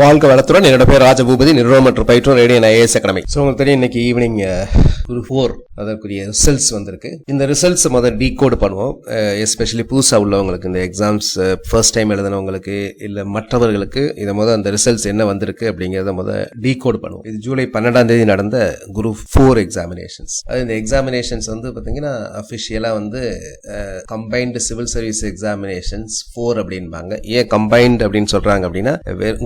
வாழ்க வளத்துடன். என்னோட பேர் ராஜபூபதி. நிறுவனம் மற்றும் பயிற்று ரேடியோ ஐஏஎஸ் அகாடமி ஸோ உங்களுக்கு தெரியும் இன்னைக்கு ஈவினிங் uh, ஒரு ஃபோர் அதற்குரிய ரிசல்ட்ஸ் வந்திருக்கு. இந்த ரிசல்ட்ஸ் முதல் டீகோட் பண்ணுவோம். Uh, எஸ்பெஷலி புதுசாக உள்ளவங்களுக்கு இந்த எக்ஸாம்ஸ் ஃபர்ஸ்ட் uh, டைம் எழுதினவங்களுக்கு இல்லை மற்றவர்களுக்கு இதை முதல் அந்த ரிசல்ட்ஸ் என்ன வந்திருக்கு அப்படிங்கிறத முதல் டீகோட் பண்ணுவோம். இது ஜூலை பன்னெண்டாம் தேதி நடந்த குரூப் ஃபோர் எக்ஸாமினேஷன்ஸ் அது இந்த எக்ஸாமினேஷன்ஸ் வந்து பார்த்தீங்கன்னா அஃபிஷியலாக வந்து combined civil service examinations four அப்படின்பாங்க. ஏன் கம்பைன்டு அப்படின்னு சொல்கிறாங்க அப்படின்னா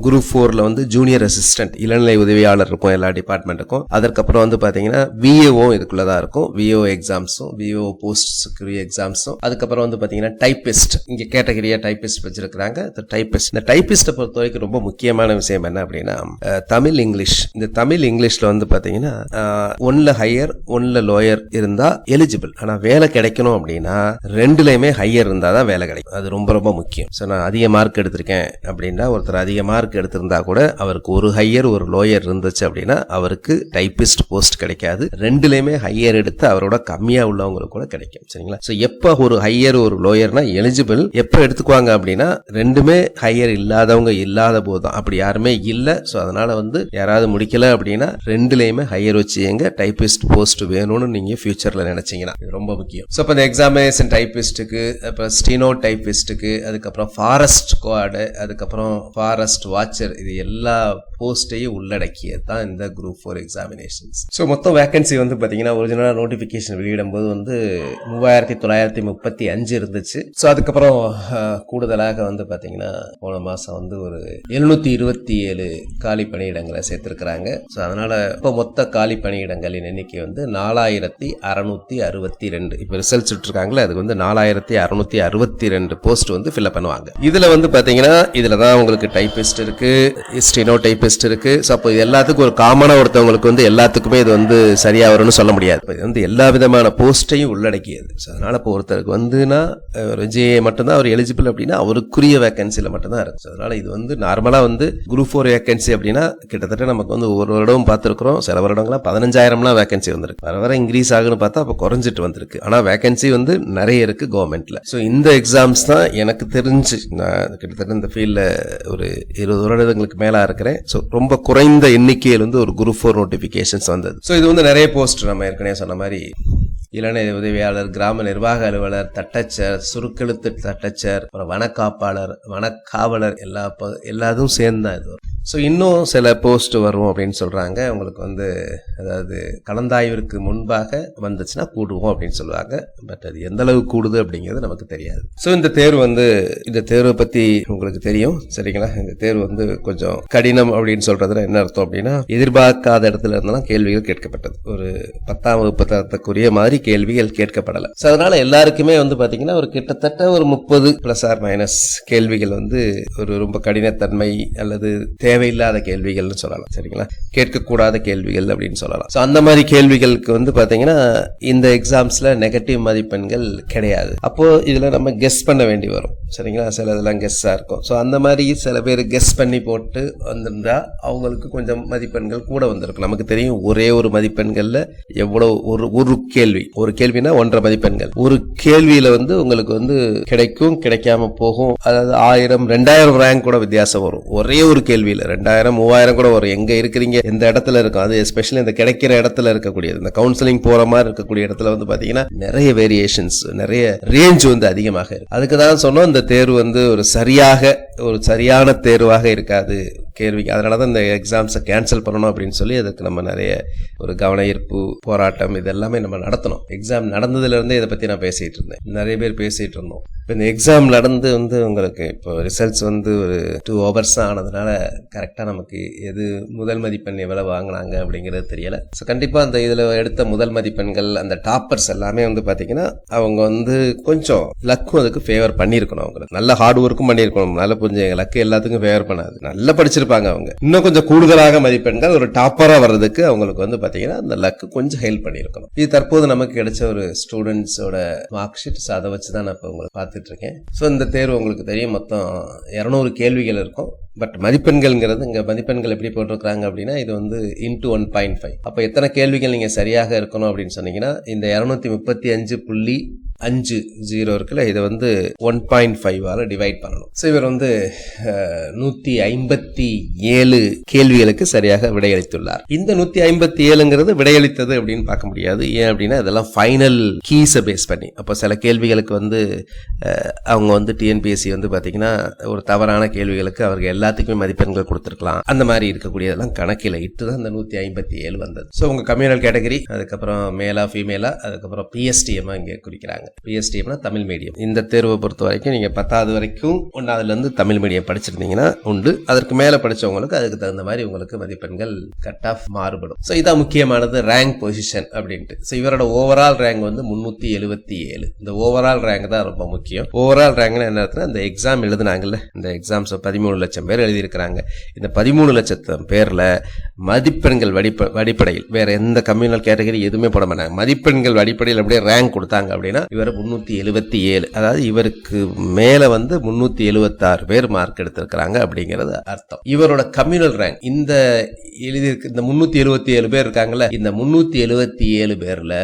குரூப் ஃபோரில் வந்து ஜூனியர் அசிஸ்டன்ட் இளநிலை உதவியாளர் இருக்கும் எல்லா டிபார்ட்மெண்ட்டுக்கும் அதற்கப்புறம் வந்து பார்த்தீங்கன்னா விஏஓ இதுக்குள்ள தான் இருக்கும். விஓ எக்ஸாம்ஸும் விஓ போஸ்ட் எக்ஸாம்ஸும் அதுக்கப்புறம் வந்து பார்த்தீங்கன்னா டைப்பிஸ்ட் இங்கே கேட்டகரியாக டைப்பிஸ்ட் வச்சிருக்கிறாங்க. டைப்பிஸ்ட் இந்த டைபிஸ்ட்டை பொறுத்த வரைக்கும் ரொம்ப முக்கியமான விஷயம் என்ன அப்படின்னா தமிழ் இங்கிலீஷ் இந்த தமிழ் இங்கிலீஷில் வந்து பார்த்தீங்கன்னா ஒன்ல ஹையர் ஒன்ல லோயர் இருந்தால் எலிஜிபிள் ஆனால் வேலை கிடைக்கணும் அப்படின்னா ரெண்டுலையுமே ஹையர் இருந்தால் தான் வேலை கிடைக்கும். அது ரொம்ப ரொம்ப முக்கியம். ஸோ நான் அதிக மார்க் எடுத்திருக்கேன் அப்படின்னா ஒருத்தர் அதிக மார்க் எடுத்திருந்தா கூட அவருக்கு ஒரு ஹையர் ஒரு லோயர் இருந்துச்சு அப்படின்னா அவருக்கு டைப்பிஸ்ட் போஸ்ட் கிடைக்காது. ரெண்டுலேயுமே ஹையர் எடுத்து அவரோட கம்மியாக உள்ளவங்களுக்கு கூட கிடைக்கும். சரிங்களா? ஸோ எப்போ ஒரு ஹையர் ஒரு லோயர்னா எலிஜிபிள் எப்போ எடுத்துக்குவாங்க அப்படின்னா ரெண்டுமே ஹையர் இல்லாதவங்க இல்லாத போது தான். அப்படி யாருமே இல்லை. ஸோ அதனால வந்து யாராவது முடிக்கல அப்படின்னா ரெண்டுலேயுமே ஹையர் வச்சு எங்க டைப்பிஸ்ட் போஸ்ட் வேணும்னு நீங்க ஃபியூச்சர்ல நினைச்சீங்கன்னா. ரொம்ப முக்கியம். ஸோ இப்போ இந்த எக்ஸாமினேஷன் டைப்பிஸ்ட்டுக்கு அப்புறம் ஸ்டீனோ டைப்பிஸ்ட்டுக்கு அதுக்கப்புறம் ஃபாரஸ்ட் குவாடு அதுக்கப்புறம் ஃபாரஸ்ட் வாட்சர் இது எல்லா போஸ்ட்டையும் உள்ளடக்கியது தான் இந்த குரூப் ஃபோர் எக்ஸாமினேஷன்ஸ் ஸோ மொத்தம் வேகன்சி வந்து பார்த்தீங்கன்னா ஒரிஜினலாக நோட்டிஃபிகேஷன் வெளியிடும் போது வந்து மூவாயிரத்தி தொள்ளாயிரத்தி முப்பத்தி அஞ்சு இருந்துச்சு. ஸோ அதுக்கப்புறம் கூடுதலாக வந்து பார்த்தீங்கன்னா போன மாதம் வந்து ஒரு எழுநூற்றி இருபத்தி ஏழு காலி பணியிடங்களை சேர்த்துருக்குறாங்க. ஸோ அதனால் இப்போ மொத்த காலி பணியிடங்களின் எண்ணிக்கை வந்து நாலாயிரத்தி அறநூற்றி அறுபத்தி ரெண்டு. இப்போ ரிசல்ட்ஸ் விட்டுருக்காங்களே அதுக்கு வந்து நாலாயிரத்தி அறநூற்றி அறுபத்தி ரெண்டு போஸ்ட் வந்து ஃபில்அப் பண்ணுவாங்க. இதில் வந்து பார்த்தீங்கன்னா இதில் தான் உங்களுக்கு டைப்பிஸ்ட் இருக்குது ஸ்டினோடைபிஸ்ட் இருக்கு. ஸோ அப்போ இது எல்லாத்துக்கும் ஒரு காமனாக ஒருத்தவங்களுக்கு வந்து எல்லாத்துக்குமே இது வந்து சரியாக வரும்னு சொல்ல முடியாது. இது வந்து எல்லா விதமான போஸ்ட்டையும் உள்ளடக்கியது. ஸோ அதனால் இப்போ ஒருத்தருக்கு வந்துன்னா ஒரு ஜேஏ மட்டும்தான் அவர் எலிஜிபிள் அப்படின்னா அவருக்குரிய வேகன்சியில் மட்டும்தான் இருக்கு. ஸோ அதனால் இது வந்து நார்மலாக வந்து குரூப் ஃபோர் வேகன்சி அப்படின்னா கிட்டத்தட்ட நமக்கு வந்து ஒரு வருடம் பார்த்துருக்குறோம். சில வருடங்களாக பதினஞ்சாயிரம்லாம் வேகன்சி வந்திருக்கு. வர வர இன்க்ரீஸ் ஆகுன்னு பார்த்தா அப்போ குறைஞ்சிட்டு வந்திருக்கு. ஆனால் வேகன்சி வந்து நிறைய இருக்குது கவர்மெண்ட்டில் ஸோ இந்த எக்ஸாம்ஸ் தான் எனக்கு தெரிஞ்சு நான் கிட்டத்தட்ட இந்த ஃபீல்டில் ஒரு இருபது வருடங்களுக்கு மேலா இருக்கிறேன். ஸோ ரொம்ப குறைந்த எண்ணிக்கையில் வந்து ஒரு குரூப் ஃபோர் நோட்டிஃபிகேஷன்ஸ் வந்தது. ஸோ இது வந்து நிறைய போஸ்ட் நம்ம ஏற்கனவே சொன்ன மாதிரி இளநிலை உதவியாளர் கிராம நிர்வாக அலுவலர் தட்டச்சர் சுருக்கெழுத்து தட்டச்சர் அப்புறம் வனக்காப்பாளர் வனக்காவலர் எல்லா ப- எல்லாதும் சேர்ந்து தான் இது. ஸோ இன்னும் சில போஸ்ட் வரும் அப்படின்னு சொல்கிறாங்க உங்களுக்கு வந்து அதாவது கலந்தாய்விற்கு முன்பாக வந்துச்சுன்னா கூடுவோம் அப்படின்னு சொல்லுவாங்க. பட் அது எந்த அளவு கூடுது அப்படிங்கிறது நமக்கு தெரியாது. ஸோ இந்த தேர்வு வந்து இந்த தேர்வை பற்றி உங்களுக்கு தெரியும். சரிங்களா? இந்த தேர்வு வந்து கொஞ்சம் கடினம் அப்படின்னு சொல்கிறதுல என்ன அர்த்தம் அப்படின்னா எதிர்பார்க்காத இடத்துல இருந்தெல்லாம் கேள்விகள் கேட்கப்பட்டது. ஒரு பத்தாம் வகுப்பு தரத்துக்குரிய மாதிரி கேள்விகள் கேட்கப்படலை. ஸோ அதனால் எல்லாருக்குமே வந்து பார்த்தீங்கன்னா ஒரு கிட்டத்தட்ட ஒரு முப்பது ப்ளஸ் ஆர் மைனஸ் கேள்விகள் வந்து ஒரு ரொம்ப கடினத்தன்மை அல்லது தேவையில்லாத கேள்விகள்னு சொல்லலாம். சரிங்களா? கேட்கக்கூடாத கேள்விகள் அப்படின்னு சொல்லலாம். ஸோ அந்த மாதிரி கேள்விகளுக்கு வந்து பார்த்தீங்கன்னா இந்த எக்ஸாம்ஸில் நெகட்டிவ் மதிப்பெண்கள் கிடையாது. அப்போது இதில் நம்ம கெஸ் பண்ண வேண்டி வரும். சரிங்களா? சில இதெல்லாம் கெஸ்ஸாக இருக்கும். ஸோ அந்த மாதிரி சில பேர் கெஸ் பண்ணி போட்டு வந்திருந்தா அவங்களுக்கு கொஞ்சம் மதிப்பெண்கள் கூட வந்திருக்கும். நமக்கு தெரியும் ஒரே ஒரு மதிப்பெண்களில் எவ்வளோ ஒரு ஒரு கேள்வி. ஒரு கேள்வினா ஒன்றரை மதிப்பெண்கள். ஒரு கேள்வியில் வந்து உங்களுக்கு வந்து கிடைக்கும் கிடைக்காம போகும். அதாவது ஆயிரம் ரெண்டாயிரம் ரேங்க் கூட வித்தியாசம் வரும். ஒரே ஒரு கேள்வியில். ரெண்டாயிரம் மூவாயிரம் கூட வரும். எங்க இருக்கிறீங்க? எந்த இடத்துல இருக்கும்? அது எஸ்பெஷலி இந்த கிடைக்கிற இடத்துல இருக்கக்கூடியது. இந்த கவுன்சிலிங் போற மாதிரி இருக்கக்கூடிய இடத்துல வந்து பாத்தீங்கன்னா நிறைய வேரியேஷன்ஸ் நிறைய ரேஞ்ச் வந்து அதிகமாக இருக்கு. அதுக்கு தான் சொன்னோம் இந்த தேர்வு வந்து ஒரு சரியாக ஒரு சரியான தேர்வாக இருக்காது கேள்விக்கு. அதனால தான் இந்த எக்ஸாம்ஸை கேன்சல் பண்ணணும் அப்படின்னு சொல்லி அதுக்கு நம்ம நிறைய ஒரு கவன ஈர்ப்பு போராட்டம் இதெல்லாமே நம்ம நடத்தணும். எக்ஸாம் நடந்ததுலேருந்தே இதை பற்றி நான் பேசிகிட்டு இருந்தேன். நிறைய பேர் பேசிகிட்டு இருந்தோம். இப்போ இந்த எக்ஸாம் நடந்து வந்து உங்களுக்கு இப்போ ரிசல்ட்ஸ் வந்து ஒரு டூ ஹவர்ஸ் ஆனதுனால கரெக்டாக நமக்கு எது முதல் மதிப்பெண் எவ்வளோ வாங்கினாங்க அப்படிங்கிறது தெரியலை. ஸோ கண்டிப்பாக அந்த இதில் எடுத்த முதல் மதிப்பெண்கள் அந்த டாப்பர்ஸ் எல்லாமே வந்து பார்த்தீங்கன்னா அவங்க வந்து கொஞ்சம் லக்கும் அதுக்கு ஃபேவர் பண்ணியிருக்கணும் அவங்களுக்கு. நல்ல ஹார்ட் ஒர்க்கும் பண்ணியிருக்கணும். நல்ல புரிஞ்சு லக்கு எல்லாத்துக்கும் ஃபேவர் பண்ணாது. நல்லா படிச்சிருப்பாங்க அவங்க. இன்னும் கொஞ்சம் கூடுதலாக மதிப்பெண்கள் ஒரு டாப்பராக வர்றதுக்கு அவங்களுக்கு வந்து பார்த்தீங்கன்னா அந்த லக்கு கொஞ்சம் ஹெல்ப் பண்ணியிருக்கணும். இது தற்போது நமக்கு கிடைச்ச ஒரு ஸ்டூடெண்ட்ஸோட மார்க் ஷீட்ஸ் அதை வச்சு தான் நான் இப்போ உங்களுக்கு பார்த்துட்டு இருக்கேன் ஸோ இந்த தேர்வு உங்களுக்கு தெரியும். மொத்தம் இரநூறு கேள்விகள் இருக்கும். பட் மதிப்பெண்கள்ங்கிறது இங்கே மதிப்பெண்கள் எப்படி போட்டிருக்கிறாங்க அப்படின்னா இது வந்து இன்டூ ஒன் பாயிண்ட் ஃபைவ் அப்போ எத்தனை கேள்விகள் நீங்கள் சரியாக இருக்கணும் அப்படின்னு சொன்னீங்கன்னா இந்த இரநூத்தி முப்பத்தி அஞ்சு புள்ளி அஞ்சு ஜீரோ இருக்குல்ல இதை வந்து ஒன் பாயிண்ட் ஃபைவால டிவைட் பண்ணணும். ஸோ இவர் வந்து நூற்றி ஐம்பத்தி ஏழு கேள்விகளுக்கு சரியாக விடையளித்துள்ளார். இந்த நூற்றி ஐம்பத்தி ஏழுங்கிறது விடையளித்தது அப்படின்னு பார்க்க முடியாது. ஏன் அப்படின்னா இதெல்லாம் ஃபைனல் கீஸை பேஸ் பண்ணி. அப்போ சில கேள்விகளுக்கு வந்து அவங்க வந்து டிஎன்பிஎஸ்சி வந்து பார்த்தீங்கன்னா ஒரு தவறான கேள்விகளுக்கு அவர்கள் எல்லாத்துக்குமே மதிப்பெண்கள் கொடுத்துருக்கலாம். அந்த மாதிரி இருக்கக்கூடியதெல்லாம் கணக்கில் இட்டு தான் இந்த நூற்றி ஐம்பத்தி ஏழு வந்தது. ஸோ உங்கள் கம்யூனல் கேட்டகரி அதுக்கப்புறம் மேலா ஃபீமேலா அதுக்கப்புறம் பிஎஸ்டிஎம்மாக இங்கே குறிக்கிறாங்க. பிஎஸ்டிஎம்னா தமிழ் மீடியம் இந்த தேர்வை பொறுத்த வரைக்கும் நீங்கள் பத்தாவது வரைக்கும் ஒன்றாவதுலேருந்து தமிழ் மீடியம் படிச்சிருந்தீங்கன்னா உண்டு. அதற்கு மேலே படிச்சவங்களுக்கு அதுக்கு தகுந்த மாதிரி உங்களுக்கு மதிப்பெண்கள் கட் ஆஃப் மாறுபடும். ஸோ இதான் முக்கியமானது ரேங்க் பொசிஷன் அப்படின்ட்டு. ஸோ இவரோட ஓவரால் ரேங்க் வந்து முந்நூற்றி எழுபத்தி ஏழு. இந்த ஓவரால் ரேங்க் தான் ரொம்ப முக்கியம். ஓவரால் ரேங்க்னு என்ன அர்த்தம்னா இந்த எக்ஸாம் எழுதுனாங்கல்ல இந்த எக்ஸாம்ஸ் பதிமூணு லட்சம் பேர் எழுதியிருக்கிறாங்க. இந்த பதிமூணு லட்சத்தம் பேரில் மதிப்பெண்கள் வடிப்ப அடிப்படையில் வேற எந்த கம்யூனல் கேட்டகரி எதுவுமே போட மாட்டாங்க. மதிப்பெண்கள் அடிப்படையில் அப்படியே ரேங்க் கொடுத்தாங்க அப்படின்னா இவர் முந்நூற்றி எழுபத்தி ஏழு. அதாவது இவருக்கு மேலே வந்து முந்நூற்றி எழுபத்தாறு பேர் மார்க் எடுத்திருக்கிறாங்க அப்படிங்கிறது அர்த்தம். இவரோட கம்யூனல் ரேங்க் இந்த எழுதியிருக்கு இந்த முந்நூற்றி எழுபத்தி ஏழு பேர் இருக்காங்கல்ல இந்த முந்நூற்றி எழுபத்தி ஏழு பேரில்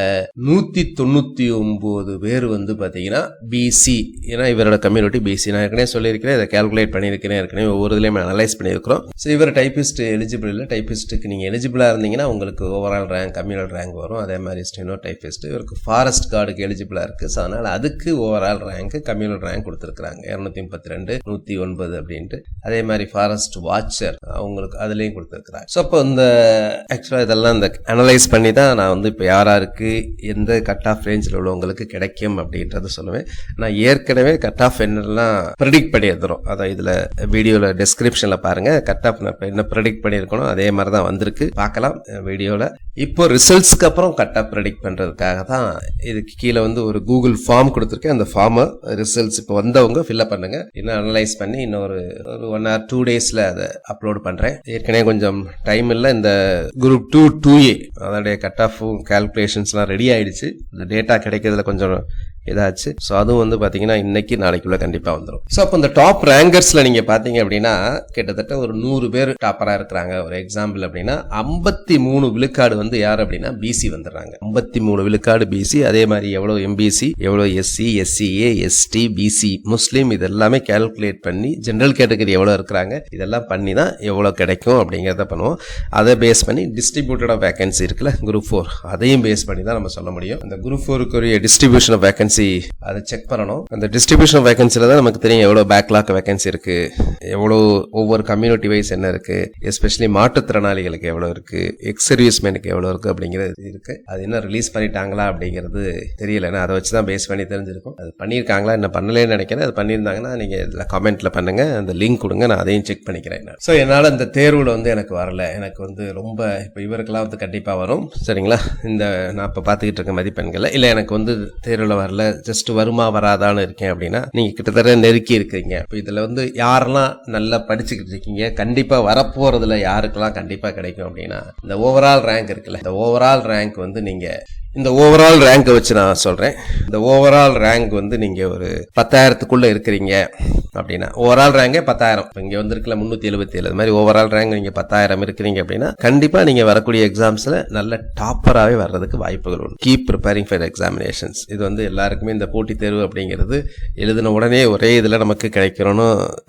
நூற்றி தொண்ணூற்றி ஒம்பது பேர் வந்து பார்த்தீங்கன்னா பிசி ஏன்னா இவரோட கம்யூனிட்டி பிசி நான் ஏற்கனவே சொல்லியிருக்கிறேன் இதை கால்குலேட் பண்ணியிருக்கிறேன் ஏற்கனவே ஒவ்வொரு இதுலையும் அனலைஸ் பண்ணியிருக்கிறோம். ஸோ இவர் டைபிஸ்ட் எலிஜிபிள் இல்லை டைபிஸ்ட்டுக்கு நீங்கள் எலிஜிபிளாக இருந்தீங்கன்னா உங்களுக்கு ஓவரால் ரேங்க் கம்யூனல் ரேங்க் வரும். அதே மாதிரி ஸ்டெனோ டைபிஸ்ட் இவருக்கு ஃபாரஸ்ட் கார்டுக்கு எலிஜிபிளாக இருக்குது ஸோ அதனால் அதுக்கு ஓவரால் ரேங்க்கு கம்யூனல் ரேங்க் கொடுத்துருக்காங்க இரநூத்தி முப்பத்தி ரெண்டு நூற்றி ஒன்பது அப்படின்ட்டு. அதே மாதிரி ஃபாரஸ்ட் வாட்சர் அவங்களுக்கு அதுலேயும் கொடுத்துருக்குறாங்க. ஸோ அப்போ இந்த ஆக்சுவலாக இதெல்லாம் இந்த அனலைஸ் பண்ணி தான் நான் வந்து இப்போ யாராருக்கு எந்த கட் ஆஃப் ரேஞ்சில் உள்ளவங்களுக்கு கிடைக்கும் அப்படின்றத சொல்லுவேன். நான் ஏற்கனவே கட் ஆஃப் என்னெல்லாம் ப்ரெடிக்ட் பண்ணி எடுத்துரும் அதான் இதில் வீடியோவில் டிஸ்கிரிப்ஷனில் பாருங்கள் கட் ஆஃப் நான் என்ன ப்ரெடிக்ட் பண்ணியிருக்கணும் அதே மாதிரி தான் வந்திருக்கு. பார்க்கலாம் வீடியோவில் இப்போ ரிசல்ட்ஸ்க்கு அப்புறம் கட் ஆஃப் ப்ரெடிக்ட் பண்ணுறதுக்காக தான் இதுக்கு கீழே வந்து ஒரு கூகுள் கூகுள் ஃபார்ம் கொடுத்துருக்கேன். அந்த ஃபார்மை ரிசல்ட்ஸ் இப்போ வந்தவங்க ஃபில்அப் பண்ணுங்க. இன்னும் அனலைஸ் பண்ணி இன்னொரு ஒரு ஒன் ஆர் டூ டேஸில் அதை அப்லோட் பண்ணுறேன் ஏற்கனவே கொஞ்சம் டைம் இல்லை. இந்த குரூப் டூ டூ ஏ அதோடைய கட் ஆஃபும் கால்குலேஷன்ஸ்லாம் ரெடி ஆயிடுச்சு. இந்த டேட்டா கிடைக்கிறதுல கொஞ்சம் இதாச்சு. ஸோ அதுவும் வந்து பார்த்தீங்கன்னா இன்னைக்கு நாளைக்குள்ள கண்டிப்பாக வந்துடும் ஸோ அப்போ இந்த டாப் ரேங்கர்ஸில் நீங்கள் பார்த்தீங்க அப்படின்னா கிட்டத்தட்ட ஒரு நூறு பேர் டாப்பராக இருக்கிறாங்க. ஒரு எக்ஸாம்பிள் அப்படின்னா ஐம்பத்தி மூணு விழுக்காடு வந்து யார் அப்படின்னா பிசி வந்துடுறாங்க. ஐம்பத்தி மூணு விழுக்காடு பிசி அதே மாதிரி எவ்வளோ எம்பிசி எவ்வளோ SC SCA ST BC Muslim இது எல்லாமே கேல்குலேட் பண்ணி ஜென்ரல் கேட்டகரி எவ்வளோ இருக்கிறாங்க இதெல்லாம் பண்ணி தான் எவ்வளோ கிடைக்கும் அப்படிங்கிறத பண்ணுவோம். அதை பேஸ் பண்ணி டிஸ்ட்ரிபியூட்டட் ஆஃப் வேகன்சி இருக்குல்ல குரூப் ஃபோர் அதையும் பேஸ் பண்ணி தான் நம்ம சொல்ல முடியும். அந்த குரூப் ஃபோருக்குரிய டிஸ்ட்ரிபியூஷன் ஆஃப் வேகன்சி அதை செக் பண்ணணும். அந்த டிஸ்ட்ரிபியூஷன் ஆஃப் வேகன்சியில் தான் நமக்கு தெரியும் எவ்வளோ பேக்லாக் வேகன்சி இருக்கு எவ்வளோ ஒவ்வொரு கம்யூனிட்டி வைஸ் என்ன இருக்கு எஸ்பெஷலி மாற்றுத்திறனாளிகளுக்கு எவ்வளோ இருக்கு எக்ஸ் சர்வீஸ்மேனுக்கு எவ்வளோ இருக்கு அப்படிங்கிறது இருக்கு. அது என்ன ரிலீஸ் பண்ணிட்டாங்களா அப்படிங்கிறது தெரியல. நான் அதை வச்சு தான் பேஸ் பண்ணி தெரிஞ்சிருக்கும். அது பண்ணியிருக்காங்களா என்ன பண்ணலேன்னு நினைக்கிறேன். அது பண்ணியிருந்தாங்கன்னா நீங்கள் இதில் கமெண்ட்ல பண்ணுங்க. அந்த லிங்க் கொடுங்க. நான் அதையும் செக் பண்ணிக்கிறேன் ஸோ என்னால் இந்த தேர்வில் வந்து எனக்கு வரல. எனக்கு வந்து ரொம்ப இப்போ இவருக்கெல்லாம் வந்து கண்டிப்பாக வரும். சரிங்களா? இந்த நான் இப்போ பார்த்துக்கிட்டு இருக்க மதிப்பெண்களில். இல்லை எனக்கு வந்து தேர்வில் வரல. ஜஸ்ட் வருமா வராதான்னு இருக்கேன் அப்படின்னா நீங்க கிட்டத்தட்ட நெருக்கி இருக்கீங்க. இப்போ இதுல வந்து யாரெல்லாம் நல்லா படிச்சுக்கிட்டு இருக்கீங்க கண்டிப்பா வரப்போறதுல யாருக்கெல்லாம் கண்டிப்பா கிடைக்கும் அப்படின்னா இந்த ஓவரால் ரேங்க் இருக்குல்ல இந்த ஓவரால் ரேங்க் வந்து நீங்க இந்த ஓவரால் ரேங்க்கை வச்சு நான் சொல்கிறேன் இந்த ஓவரால் ரேங்க் வந்து நீங்கள் ஒரு பத்தாயிரத்துக்குள்ளே இருக்கிறீங்க அப்படின்னா ஓவரால் ரேங்கே பத்தாயிரம். இங்கே வந்திருக்கல முந்நூற்றி எழுபத்தி ஏழு. மாதிரி ஓவரால் ரேங்க் நீங்கள் பத்தாயிரம் இருக்கிறீங்க அப்படின்னா கண்டிப்பாக நீங்கள் வரக்கூடிய எக்ஸாம்ஸில் நல்ல டாப்பராகவே வர்றதுக்கு வாய்ப்புகள் உண்டு. கீப் ப்ரிப்பேரிங் ஃபார் எக்ஸாமினேஷன்ஸ் இது வந்து எல்லாருக்குமே இந்த போட்டித் தேர்வு அப்படிங்கிறது எழுதின உடனே ஒரே இதில் நமக்கு கிடைக்கிறோன்னு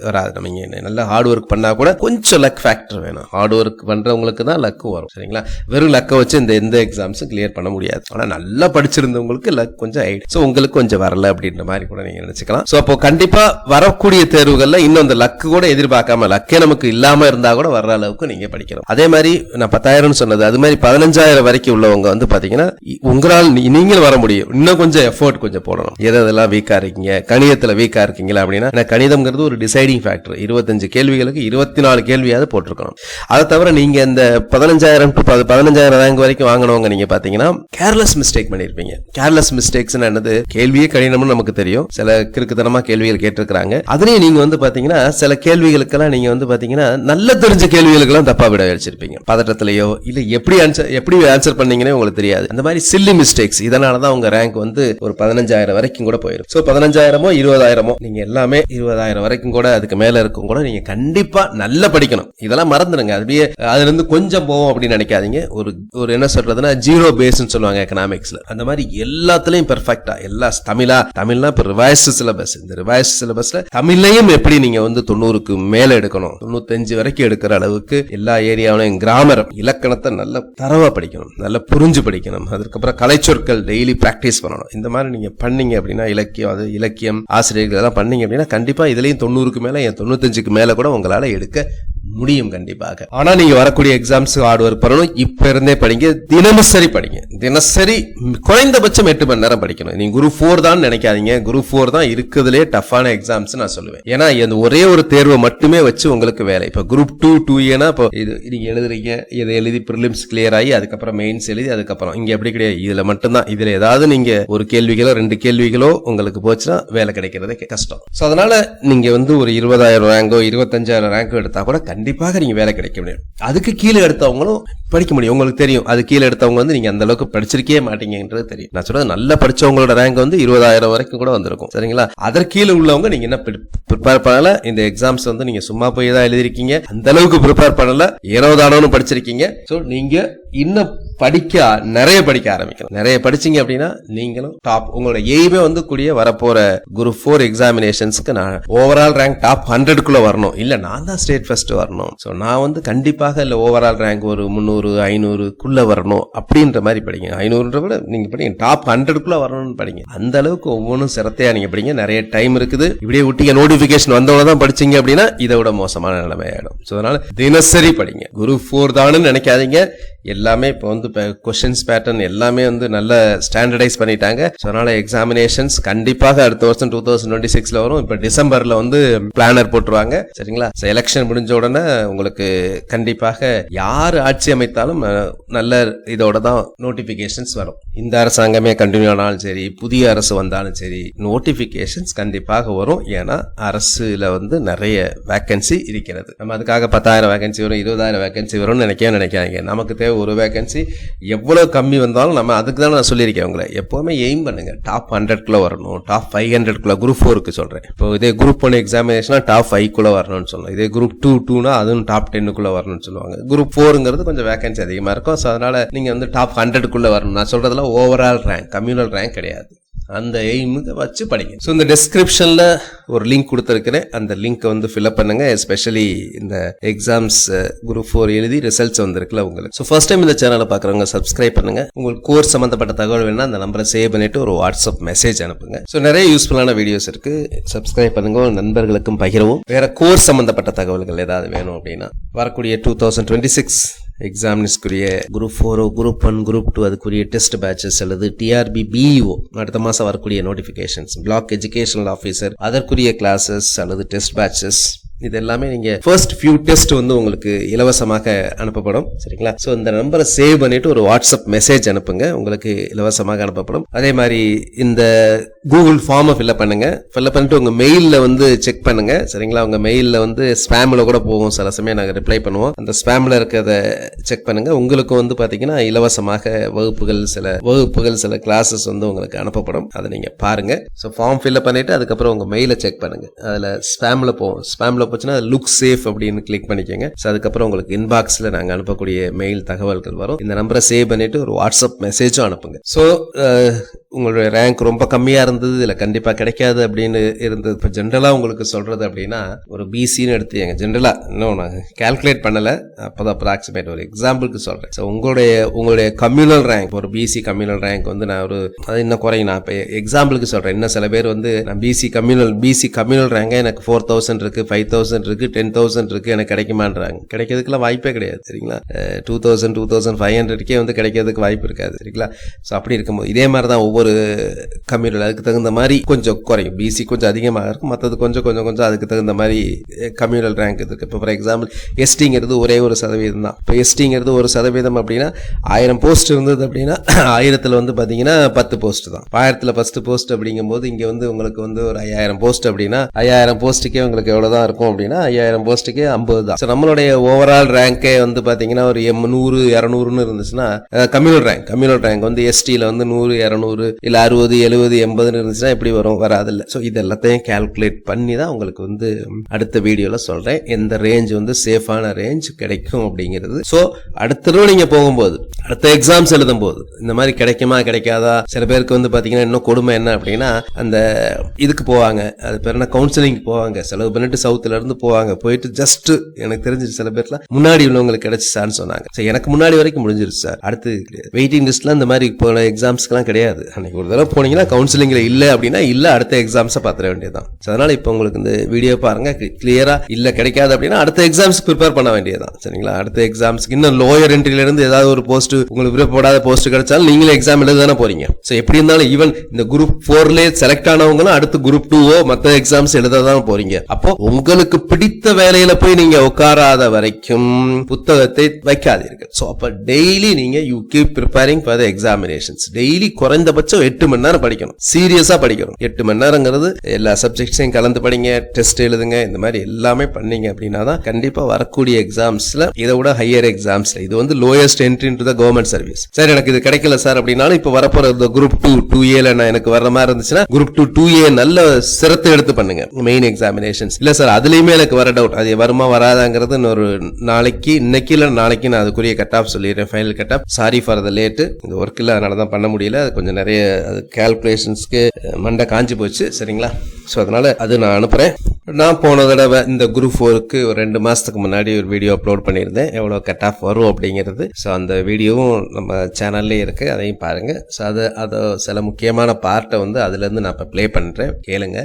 வராது. நம்ம இங்கே நல்லா ஹார்ட் ஒர்க் பண்ணால் கூட கொஞ்சம் லக் ஃபேக்டர் வேணும். ஹார்ட் ஒர்க் பண்ணுறவங்களுக்கு தான் லக்கு வரும். சரிங்களா? வெறும் லக்கை வச்சு இந்த எந்த எக்ஸாம்ஸும் கிளியர் பண்ண முடியாது. ஆனால் நல்லா படிச்சிருந்தவங்களுக்கு லக் கொஞ்சம் ஆயிடுச்சு ஸோ உங்களுக்கு கொஞ்சம் வரல அப்படின்ற மாதிரி கூட நீங்கள் நினச்சிக்கலாம். ஸோ அப்போ கண்டிப்பாக வரக்கூடிய தேர்வுகளில் இன்னும் அந்த லக்கு கூட எதிர்பார்க்காம லக்கே நமக்கு இல்லாமல் இருந்தால் கூட வர்ற அளவுக்கு நீங்கள் படிக்கணும் அதே மாதிரி நான் பத்தாயிரம்னு சொன்னது அது மாதிரி பதினஞ்சாயிரம் வரைக்கும் உள்ளவங்க வந்து பார்த்தீங்கன்னா உங்களால் நீ- நீங்களும் வர முடியும். இன்னும் கொஞ்சம் எஃபோர்ட் கொஞ்சம் போடணும். எதெல்லாம் வீக்காக இருக்கீங்க கணிதத்தில் வீக்காக இருக்கீங்களா அப்படின்னா கணிதம்ங்கிறது ஒரு டிசைடிங் ஃபேக்டர் இருபத்தஞ்சு கேள்விகளுக்கு இருபத்தி நாலு கேள்வியாவது போட்டிருக்கணும். அதை தவிர நீங்க இந்த பதினஞ்சாயிரம் டு பதினஞ்சாயிரம் ரேங்க் வரைக்கும் வாங்கினவங்க நீங்க பாத்தீங்கன்னா கேர்லஸ் மிஸ்டேக் பண்ணிருப்பீங்க. கேர்லெஸ் மிஸ்டேக்ஸ் என்னது? கேள்வியே கடினம்னு நமக்கு தெரியும். சில கிறுக்குத்தனமா கேள்விகள் கேட்டிருக்கிறாங்க. அதுலயும் நீங்க வந்து பாத்தீங்கன்னா சில கேள்விகளுக்கெல்லாம் நீங்க வந்து பாத்தீங்கன்னா நல்ல தெரிஞ்ச கேள்விகளுக்கெல்லாம் தப்பா விட வச்சிருப்பீங்க. பதட்டத்திலேயோ இல்ல எப்படி ஆன்சர் எப்படி ஆன்சர் பண்ணீங்கன்னே உங்களுக்கு தெரியாது. அந்த மாதிரி சில்லி மிஸ்டேக்ஸ் இதனால தான் உங்க ரேங்க் வந்து ஒரு பதினஞ்சாயிரம் வரைக்கும் கூட போயிடும் ஸோ பதினஞ்சாயிரமோ இருபதாயிரமோ நீங்க எல்லாமே இருபதாயிரம் வரைக்கும் கூட அதுக்கு மேல இருக்கும் கூட நீங்க கண்டிப்பா நல்லா படிக்கணும். இதெல்லாம் மறந்துடுங்க அப்படியே அதுல இருந்து கொஞ்சம் போவோம் அப்படின்னு நினைக்காதீங்க. ஒரு ஒரு என்ன சொல்றதுன்னா ஜீரோ பேஸ்னு சொல்லுவாங்க. எக்கனாமிக்ஸ்ல அந்த மாதிரி எல்லாத்துலயும் பெர்ஃபெக்டா எல்லா தமிழா தமிழ்னா இப்ப ரிவைஸ் சிலபஸ் இந்த ரிவைஸ் சிலபஸ்ல தமிழ்லையும் எப்படி நீங்க வந்து தொண்ணூறுக்கு மேல எடுக்கணும்? தொண்ணூத்தஞ்சு வரைக்கும் எடுக்கிற அளவுக்கு எல்லா ஏரியாவிலையும் கிராமர் இலக்கணத்தை நல்ல தரவா படிக்கணும். நல்ல புரிஞ்சு படிக்கணும். அதுக்கப்புறம் கலைச்சொற்கள் டெய்லி பிராக்டிஸ் பண்ணணும். இந்த மாதிரி நீங்க பண்ணீங்க அப்படின்னா இலக்கியம் அது இலக்கியம் ஆசிரியர்கள் எல்லாம் பண்ணீங்க அப்படின்னா கண்டிப்பா இதுலயும் தொண்ணூறுக்கு மேல என் தொண்ணூத்தஞ்சுக்கு மேல கூட உங்களால எடுக்க முடியும் கண்டிப்பாக. ஆனா நீங்க வரக்கூடிய எக்ஸாம்ஸ் ஹார்ட் ஒர்க் பண்ணணும். இப்ப இருந்தே படிங்க. தினமுசரி படிங்க. தினசரி குறைந்தபட்சம் எட்டு மணி நேரம் படிக்கணும். நீங்க குரு ஃபோர் தான் நினைக்காதீங்க. குரு ஃபோர் தான் இருக்கிறதுலே டஃப்பான எக்ஸாம்ஸ் நான் சொல்லுவேன். ஏன்னா இந்த ஒரே ஒரு தேர்வை மட்டுமே வச்சு உங்களுக்கு வேலை. இப்ப குரூப் டூ டூ ஏன்னா இப்போ இது நீங்க எழுதுறீங்க. இதை எழுதி ப்ரிலிம்ஸ் கிளியர் ஆகி அதுக்கப்புறம் மெயின்ஸ் எழுதி அதுக்கப்புறம். இங்க எப்படி கிடையாது. இதுல மட்டும்தான். இதுல ஏதாவது நீங்க ஒரு கேள்விகளோ ரெண்டு கேள்விகளோ உங்களுக்கு போச்சுன்னா வேலை கிடைக்கிறதே கஷ்டம். சோ அதனால நீங்க வந்து ஒரு இருபதாயிரம் ரேங்கோ இருபத்தஞ்சாயிரம் ரேங்கோ எடுத்தா கூட கண்டிப்பாக நீங்க வேலை கிடைக்க முடியும். அதுக்கு கீழே எடுத்தவங்களும் படிக்க முடியும். உங்களுக்கு தெரியும். அது கீழே எடுத்தவங்க வந்து நீங்க அந்த அளவுக்கு படிச்சிருக்கே மாட்டீங்கன்றது தெரியும். நான் சொல்றது நல்ல படிச்சவங்களோட ரேங்க் வந்து இருபதாயிரம் வரைக்கும் கூட வந்திருக்கும். சரிங்களா? அதற்கு கீழே உள்ளவங்க நீங்க என்ன ப்ரிப்பேர் பண்ணல? இந்த எக்ஸாம்ஸ் வந்து நீங்க சும்மா போய் தான் எழுதிருக்கீங்க அந்த அளவுக்கு ப்ரிப்பேர் பண்ணல. ஏனோதானோன்னு படிச்சிருக்கீங்க. ஸோ நீங்க இன்னும் படிக்க நிறைய படிக்க ஆரம்பிக்கணும் நிறைய படிச்சீங்க அப்படின்னா நீங்களும் டாப் உங்களோட எய்மே வந்து கூடிய வரப்போற குரு ஃபோர் எக்ஸாமினேஷன்ஸ்க்கு நான் ஓவரால் ரேங்க் டாப் ஹண்ட்ரட்குள்ள வரணும். இல்ல நான் தான் ஸ்டேட் ஃபர்ஸ்ட் வரணும். ஸோ நான் வந்து கண்டிப்பாக இல்ல ஓவரால் ரேங்க் ஒரு முந்நூறு ஐநூறுக்குள்ள வரணும் அப்படின்ற மாதிரி படிங்க. ஐநூறுன்ற விட நீங்க படிங்க. டாப் ஹண்ட்ரட்குள்ள வரணும்னு படிங்க. அந்த அளவுக்கு ஒவ்வொன்றும் சிரத்தையா நீங்க படிங்க. நிறைய டைம் இருக்குது. இப்படியே விட்டீங்க நோட்டிபிகேஷன் வந்தவங்க தான் படிச்சீங்க அப்படின்னா இதை விட மோசமான நிலைமை ஆயிடும். ஸோ அதனால தினசரி படிங்க. குரு ஃபோர் தானுன்னு நினைக்காதீங்க. எல்லாமே இப்போ வந்து கொஷின்ஸ் பேட்டர்ன் எல்லாமே வந்து நல்ல ஸ்டாண்டர்டைஸ் பண்ணிட்டாங்க. ஸோ அதனால எக்ஸாமினேஷன்ஸ் கண்டிப்பாக அடுத்த வருஷம் டூ தௌசண்ட் டுவெண்ட்டி சிக்ஸ்ல வரும். இப்போ டிசம்பர்ல வந்து பிளானர் போட்டுருவாங்க. சரிங்களா? ஸோ எலெக்ஷன் முடிஞ்ச உடனே உங்களுக்கு கண்டிப்பாக யார் ஆட்சி அமைத்தாலும் நல்ல இதோட தான் நோட்டிபிகேஷன்ஸ் வரும். இந்த அரசாங்கமே கண்டினியூ ஆனாலும் சரி புதிய அரசு வந்தாலும் சரி நோட்டிபிகேஷன்ஸ் கண்டிப்பாக வரும். ஏன்னா அரசுல வந்து நிறைய வேக்கன்சி இருக்கிறது. நம்ம அதுக்காக பத்தாயிரம் வேகன்சி வரும் இருபதாயிரம் வேகன்சி வரும்னு நினைக்கவே நினைக்காங்க நமக்கு தேவை ஒரு வேகன்சி எவ்வளோ கம்மி வந்தாலும் நம்ம அதுக்கு தான் நான் சொல்லியிருக்கேன் உங்களை. எப்போவுமே எய்ம் பண்ணுங்க. டாப் ஹண்ட்ரட்குள்ளே வரணும். டாப் ஃபைவ் ஹண்ட்ரட்குள்ளே குரூப் ஃபோருக்கு சொல்கிறேன் இப்போ இதே குரூப் ஒன் எக்ஸாமினேஷனாக டாப் ஃபைவ்க்குள்ளே வரணும்னு சொல்லலாம் இதே குரூப் டூ டூனா அதுவும் டாப் டென்னுக்குள்ளே வரணும்னு சொல்லுவாங்க. குரூப் ஃபோருங்கிறது கொஞ்சம் வேகன்சி அதிகமாக இருக்கும். ஸோ அதனால் நீங்கள் வந்து டாப் ஹண்ட்ரட்குள்ளே வரணும். நான் சொல்கிறதுலாம் ஓவரால் ரேங்க் கம்யூனல் ரேங்க் கிடையாது. அந்த எய்முக்கு வச்சு படிங்க. ஸோ இந்த டிஸ்கிரிப்ஷனில் ஒரு லிங்க் கொடுத்துருக்கிறேன். அந்த லிங்க்கை வந்து ஃபில்அப் பண்ணுங்க. எஸ்பெஷலி இந்த எக்ஸாம்ஸ் குரூப் ஃபோர் எழுதி ரிசல்ட்ஸ் வந்திருக்குல்ல உங்களுக்கு. ஸோ ஃபர்ஸ்ட் டைம் இந்த சேனலை பார்க்குறவங்க சப்ஸ்கிரைப் பண்ணுங்க. உங்களுக்கு கோர்ஸ் சம்மந்தப்பட்ட தகவல் வேணால் அந்த நம்பரை சேவ் பண்ணிட்டு ஒரு வாட்ஸ்அப் மெசேஜ் அனுப்புங்க. ஸோ நிறைய யூஸ்ஃபுல்லான வீடியோஸ் இருக்கு. சப்ஸ்கிரைப் பண்ணுங்க. நண்பர்களுக்கும் பகிரவும். வேற கோர்ஸ் சம்மந்தப்பட்ட தகவல்கள் ஏதாவது வேணும் அப்படின்னா வரக்கூடிய டூ தௌசண்ட் டுவெண்ட்டி சிக்ஸ் எக்ஸாமினஸ்க்குரிய குரூப் ஃபோரோ குரூப் ஒன் குரூப் டூ அதுக்குரிய டெஸ்ட் பேட்சஸ் அல்லது டிஆர்பி பிஇஓ அடுத்த மாதம் வரக்கூடிய நோட்டிஃபிகேஷன்ஸ் பிளாக் எஜுகேஷனல் ஆஃபீஸர் அதற்குரிய கிளாஸஸ் அல்லது டெஸ்ட் பேட்சஸ் இது எல்லாமே நீங்க ஃபர்ஸ்ட் ஃபியூ டெஸ்ட் வந்து உங்களுக்கு இலவசமாக அனுப்பப்படும் சரிங்களா? ஸோ இந்த நம்பரை சேவ் பண்ணிட்டு ஒரு வாட்ஸ்அப் மெசேஜ் அனுப்புங்க உங்களுக்கு இலவசமாக அனுப்பப்படும். அதே மாதிரி இந்த கூகுள் ஃபார்மை ஃபில்அப் பண்ணுங்க. ஃபில்அப் பண்ணிட்டு உங்க மெயிலில் வந்து செக் பண்ணுங்க சரிங்களா? உங்க மெயிலில் வந்து ஸ்பேமில் கூட போகும். சில சமயம் நாங்கள் ரிப்ளை பண்ணுவோம். அந்த ஸ்பேமில் இருக்கிறத செக் பண்ணுங்க. உங்களுக்கு வந்து பார்த்தீங்கன்னா இலவசமாக வகுப்புகள் சில வகுப்புகள் சில கிளாஸஸ் வந்து உங்களுக்கு அனுப்பப்படும். அதை நீங்கள் பாருங்க. ஸோ ஃபார்ம் ஃபில்அப் பண்ணிட்டு அதுக்கப்புறம் உங்க மெயிலை செக் பண்ணுங்க. அதில் ஸ்பேமில் போகும் ஸ்பேமில் போச்சுன்னா லுக் சேஃப் அப்படின்னு கிளிக் பண்ணிக்கோங்க. ஸோ அதுக்கப்புறம் உங்களுக்கு இன்பாக்ஸில் நாங்கள் அனுப்பக்கூடிய மெயில் தகவல்கள் வரும். இந்த நம்பரை சேவ் பண்ணிட்டு ஒரு வாட்ஸ்அப் மெசேஜும் அனுப்புங்க. ஸோ உங்களுடைய ரேங்க் ரொம்ப கம்மியாக இருந்தது இல்லை கண்டிப்பாக கிடைக்காது அப்படின்னு இருந்தது. இப்போ ஜென்ரலாக உங்களுக்கு சொல்கிறது அப்படின்னா ஒரு பிசின்னு எடுத்துங்க ஜென்ரலாக இன்னும் நான் கால்குலேட் பண்ணலை. அப்போ தான் அப்ராக்சிமேட் ஒரு எக்ஸாம்பிளுக்கு சொல்கிறேன் ஸோ உங்களுடைய உங்களுடைய கம்யூனல் ரேங்க் ஒரு பிசி கம்யூனல் ரேங்க் வந்து நான் ஒரு அது இன்னும் குறையும். நான் இப்போ எக்ஸாம்பிளுக்கு சொல்கிறேன் இன்னும் சில பேர் வந்து நான் பிசி கம்யூனல் பிசி கம்யூனல் ரேங்காக எனக்கு ஃபோர் தௌசண்ட் இருக்கு ஃபைவ் தௌசண்ட் இருக்குது டென் தௌசண்ட் இருக்குது எனக்கு கிடைக்குமான்றாங்க. கிடைக்கிறதுக்குலாம் வாய்ப்பே கிடையாது சரிங்களா? Two thousand two thousand five ஹண்ட்ரட்கே வந்து கிடைக்கிறதுக்கு வாய்ப்பு இருக்காது சரிங்களா? ஸோ அப்படி இருக்கும்போது இதே மாதிரி தான் ஒவ்வொரு கம்யூனில் அதுக்கு தகுந்த மாதிரி கொஞ்சம் குறையும். பிசி கொஞ்சம் அதிகமாக இருக்கும் மற்றது கொஞ்சம் கொஞ்சம் கொஞ்சம் அதுக்கு தகுந்த மாதிரி கம்யூனல் ரேங்க் இருக்குது இப்போ ஃபார் எக்ஸாம்பிள் எஸ்டிங்கிறது ஒரே ஒரு சதவீதம் தான். இப்போ எஸ்டிங்கிறது ஒரு சதவீதம் அப்படின்னா ஆயிரம் போஸ்ட் இருந்தது அப்படின்னா ஆயிரத்தில் வந்து பார்த்தீங்கன்னா பத்து போஸ்ட் தான். ஆயிரத்தில் ஃபஸ்ட்டு போஸ்ட் அப்படிங்கும்போது இங்கே வந்து உங்களுக்கு வந்து ஒரு ஐயாயிரம் போஸ்ட் அப்படின்னா ஐயாயிரம் போஸ்ட்டுக்கே உங்களுக்கு எவ்வளோ தான் இருக்கும்? பார்ப்போம் அப்படின்னா ஐயாயிரம் போஸ்ட்டுக்கு ஐம்பது தான். ஸோ நம்மளுடைய ஓவரால் ரேங்கே வந்து பாத்தீங்கன்னா ஒரு எம் நூறு இரநூறுன்னு இருந்துச்சுன்னா கம்யூனல் ரேங்க் கம்யூனல் ரேங்க் வந்து எஸ்டியில் வந்து நூறு இரநூறு இல்லை அறுபது எழுபது எண்பதுன்னு இருந்துச்சுன்னா எப்படி வரும் வராதில்ல. ஸோ இது எல்லாத்தையும் கால்குலேட் பண்ணி தான் உங்களுக்கு வந்து அடுத்த வீடியோவில் சொல்கிறேன் எந்த ரேஞ்ச் வந்து சேஃபான ரேஞ்ச் கிடைக்கும் அப்படிங்கிறது. ஸோ அடுத்த தடவை நீங்கள் போகும்போது அடுத்த எக்ஸாம்ஸ் எழுதும் போது இந்த மாதிரி கிடைக்குமா கிடைக்காதா? சில பேருக்கு வந்து பார்த்தீங்கன்னா இன்னும் கொடுமை என்ன அப்படின்னா அந்த இதுக்கு போவாங்க அது பேர் என்ன கவுன்சிலிங் போவாங்க. செலவு பண்ணிட்டு சவுத்துல இருந்து போவாங்க. போயிட்டு ஜஸ்ட் எனக்கு தெரிஞ்சிருச்சு சில பேர்லாம் முன்னாடி உள்ளவங்களுக்கு கிடைச்சிச்சான்னு சொன்னாங்க. சரி எனக்கு முன்னாடி வரைக்கும் முடிஞ்சிருச்சு சார். அடுத்து வெயிட்டிங் லிஸ்ட்ல இந்த மாதிரி போன எக்ஸாம்ஸ்க்குலாம் கிடையாது. அன்னைக்கு ஒரு தடவை போனீங்கன்னா கவுன்சிலிங்ல இல்ல அப்படின்னா இல்ல அடுத்த எக்ஸாம்ஸை பார்த்துட வேண்டியதுதான். அதனால இப்போ உங்களுக்கு இந்த வீடியோ பாருங்க. கிளியரா இல்ல கிடைக்காது அப்படின்னா அடுத்த எக்ஸாம்ஸ் ப்ரிப்பேர் பண்ண வேண்டியதுதான். சரிங்களா? அடுத்த எக்ஸாம்ஸ்க்கு இன்னும் லோயர் என்ட்ரில இருந்து ஏதாவது ஒரு போஸ்ட் உங்களுக்கு விருப்பப்படாத போஸ்ட் கிடைச்சாலும் நீங்களே எக்ஸாம் எழுத தானே போறீங்க. ஸோ எப்படி இருந்தாலும் ஈவன் இந்த குரூப் ஃபோர்லேயே செலக்ட் ஆனவங்களும் அடுத்து குரூப் டூவோ மற்ற எக்ஸாம்ஸ் எழுத தான் போறீங்க. அப்போ உங்களுக்கு பிடித்த வேலையில போய் நீங்க உட்காராத வரைக்கும் புத்தகத்தை வைக்காதீர்கள். ஸோ அப்போ டெய்லி நீங்க you keep preparing for the examinations daily குறைந்தபட்சம் எட்டு மணி நேரம் படிக்கணும். சீரியஸா படிக்கணும். எட்டு மணி நேரங்கிறது எல்லா சப்ஜெக்ட்ஸையும் கலந்து படிங்க டெஸ்ட் எழுதுங்க இந்த மாதிரி எல்லாமே பண்ணீங்க அப்படின்னா தான் கண்டிப்பா வரக்கூடிய எக்ஸாம்ஸ்ல இதை விட ஹையர் எக்ஸாம்ஸ்ல இது வந்து lowest entry to the government service sir எனக்கு இது கிடைக்கல சார் அப்படின்னாலும் இப்போ வரப்போற இந்த குரூப் டூ டூ ஏல நான் எனக்கு வர மாதிரி இருந்துச்சுன்னா குரூப் டூ டூ ஏ நல்ல சிரத்தை எடுத்து பண்ணுங்க. மெயின் எக்ஸாமினேஷன்ஸ் இல்ல சார் அதுல எனக்கு வர டவுட் அது வருமா வராதாங்கிறது இன்னொரு நாளைக்கு இன்னைக்கு இல்லை நாளைக்கு நான் அதுக்குரிய கட் ஆஃப் சொல்லிடுறேன் final cut off sorry for the late இந்த ஒர்க்கில் அதனால தான் பண்ண முடியல. அது கொஞ்சம் நிறைய அது கால்குலேஷன்ஸ்க்கு மண்டை காஞ்சி போச்சு சரிங்களா? ஸோ அதனால் அது நான் அனுப்புகிறேன் நான் போன தடவை இந்த குரூப் ஃபோருக்கு ஒரு ரெண்டு மாதத்துக்கு முன்னாடி ஒரு வீடியோ அப்லோட் பண்ணியிருந்தேன். எவ்வளோ கட் ஆஃப் வரும் அப்படிங்கிறது. ஸோ அந்த வீடியோவும் நம்ம சேனல்லே இருக்குது அதையும் பாருங்கள் ஸோ அது அதை சில முக்கியமான பார்ட்டை வந்து அதுலேருந்து நான் இப்போ ப்ளே பண்ணுறேன் கேளுங்க.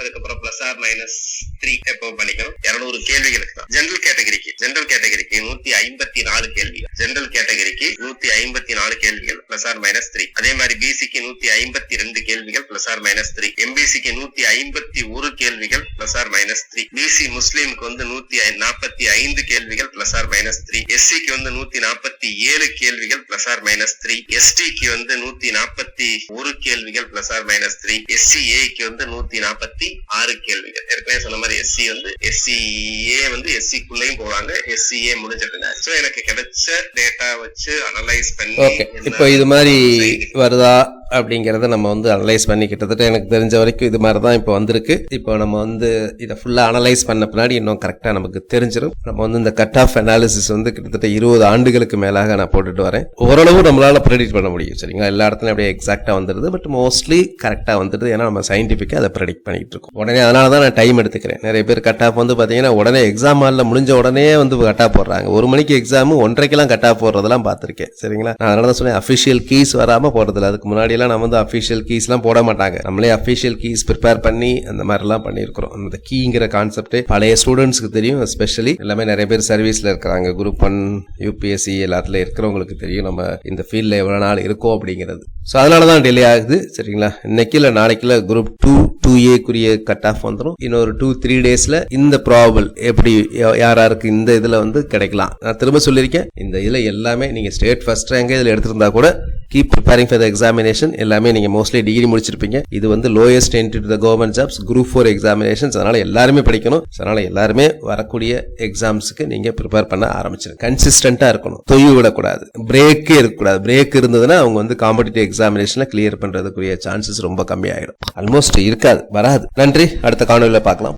அதுக்கப்புறம் ப்ளஸ் ஆர் மைனஸ் த்ரீ எப்போ eh, பண்ணிக்கணும். இருநூறு கேள்விகளுக்கு தான் ஜென்ரல் கேட்டகரிக்கு ஜென்ரல் கேட்டகரிக்கு நூத்தி ஐம்பத்தி நாலு கேள்விகள். ஜென்ரல் கேட்டகரிக்கு நூத்தி ஐம்பத்தி நாலு கேள்விகள் பிளஸ் ஆர் மைனஸ் த்ரீ அதே மாதிரி பிசிக்கு நூத்தி ஐம்பத்தி ரெண்டு கேள்விகள் பிளஸ் ஆர் மைனஸ் த்ரீ எம்பிசிக்கு நூத்தி ஐம்பத்தி ஒரு கேள்விகள் plus or minus three BC முஸ்லீமுக்கு வந்து நூத்தி நாற்பத்தி ஐந்து கேள்விகள் பிளஸ் ஆர் மைனஸ் த்ரீ எஸ்சிக்கு வந்து நூத்தி நாற்பத்தி ஏழு கேள்விகள் பிளஸ் ஆர் மைனஸ் த்ரீ எஸ்டிக்கு வந்து நூத்தி நாற்பத்தி ஒரு கேள்விகள் பிளஸ் ஆர் மைனஸ் த்ரீ எஸ்சிஏக்கு வந்து நூத்தி நாற்பத்தி ஆறு கேள்விகள். ஏற்கனவே சொன்ன மாதிரி எஸ்சி வந்து எஸ்சி ஏ வந்து எஸ்சிக்குள்ளேயும் போவாங்க. எஸ்சி ஏ முடிஞ்சிருங்க சோ எனக்கு கிடைச்ச டேட்டா வச்சு அனலைஸ் பண்ணி இப்போ இது மாதிரி வருதா? அப்படிங்கிறத நம்ம வந்து அனலைஸ் பண்ணி கிட்டத்தட்ட எனக்கு தெரிஞ்ச வரைக்கும் இது மாதிரி தான் இப்போ வந்திருக்கு. இப்போ நம்ம வந்து இதை ஃபுல்லாக அனலைஸ் பண்ண பின்னாடி இன்னும் கரெக்டாக நமக்கு தெரிஞ்சிடும் நம்ம வந்து இந்த கட் ஆஃப் அனாலிசிஸ் வந்து கிட்டத்தட்ட இருபது ஆண்டுகளுக்கு மேலாக நான் போட்டுட்டு வரேன். ஓரளவு நம்மளால் ப்ரெடிக்ட் பண்ண முடியும் சரிங்களா? எல்லா இடத்துலையும் அப்படியே எக்ஸாக்டாக வந்துடுது பட் மோஸ்ட்லி கரெக்டாக வந்துடுது ஏன்னா நம்ம சயின்டிஃபிக்காக அதை ப்ரெடிக்ட் பண்ணிட்டு இருக்கோம். உடனே அதனால தான் நான் டைம் எடுத்துக்கிறேன். நிறைய பேர் கட் ஆஃப் வந்து பார்த்தீங்கன்னா உடனே எக்ஸாம் ஹாலில் முடிஞ்ச உடனே வந்து கட் ஆஃப் போடுறாங்க. ஒரு மணிக்கு எக்ஸாம் ஒன்றரைக்கெல்லாம் கட் ஆஃப் போடுறதெல்லாம் பார்த்துருக்கேன் சரிங்களா? நான் அதனால தான் சொன்னேன் அஃபிஷியல் கீஸ் வராமல் போடுறதில்ல. அதுக்கு முன்னாடியெல்லாம் நம்ம வந்து அஃபிஷியல் கீஸ்லாம் போட மாட்டாங்க. நம்மளே அஃபிஷியல் கீஸ் ப்ரிப்பேர் பண்ணி அந்த மாதிரிலாம் பண்ணியிருக்கிறோம். அந்த கீங்கிற கான்செப்ட் பழைய ஸ்டூடெண்ட்ஸ்க்கு தெரியும் எஸ்பெஷலி எல்லாமே நிறைய பேர் சர்வீஸில் இருக்கிறாங்க. குரூப் ஒன் யூபிஎஸ்சி எல்லாத்துல இருக்கிறவங்களுக்கு தெரியும் நம்ம இந்த ஃபீல்டில் எவ்வளோ நாள் இருக்கோம் அப்படிங்கிறது. ஸோ அதனால தான் டிலே ஆகுது. சரிங்களா? இன்னைக்கு இல்லை நாளைக்குல குரூப் டூ டூ ஏக்குரிய கட் ஆஃப் வந்துடும் இன்னொரு டூ த்ரீ டேஸ்ல இந்த ப்ராபல் எப்படி யாராருக்கு யார் யாருக்கு இந்த இதுல வந்து கிடைக்கலாம். நான் திரும்ப சொல்லியிருக்கேன். இந்த இதுல எல்லாமே நீங்க ஸ்டேட் ஃபர்ஸ்ட் ரேங்கே இதுல எடுத்திருந்தா கூட keep preparing for the examination எல்லாமே நீங்க மோஸ்ட்லி டிகிரி முடிச்சிருப்பீங்க. இது வந்து lowest entry to the government jobs group four examinations அதனால எல்லாருமே படிக்கணும். அதனால் அதனால எல்லாருமே வரக்கூடிய எக்ஸாம்ஸுக்கு நீங்க ப்ரிப்பேர் பண்ண ஆரம்பிச்சிடும் கன்சிஸ்டண்டா இருக்கணும். தொய்வு விடக்கூடாது. பிரேக்கே இருக்கக்கூடாது. பிரேக் இருந்ததுன்னா அவங்க வந்து காம்படிட்டிவ் எக்ஸாமினேஷன்ல கிளியர் பண்றதுக்குரிய சான்சஸ் ரொம்ப கம்மியாயிடும். ஆல்மோஸ்ட் இருக்காது வராது. நன்றி. அடுத்த காணொலியில் பார்க்கலாம்.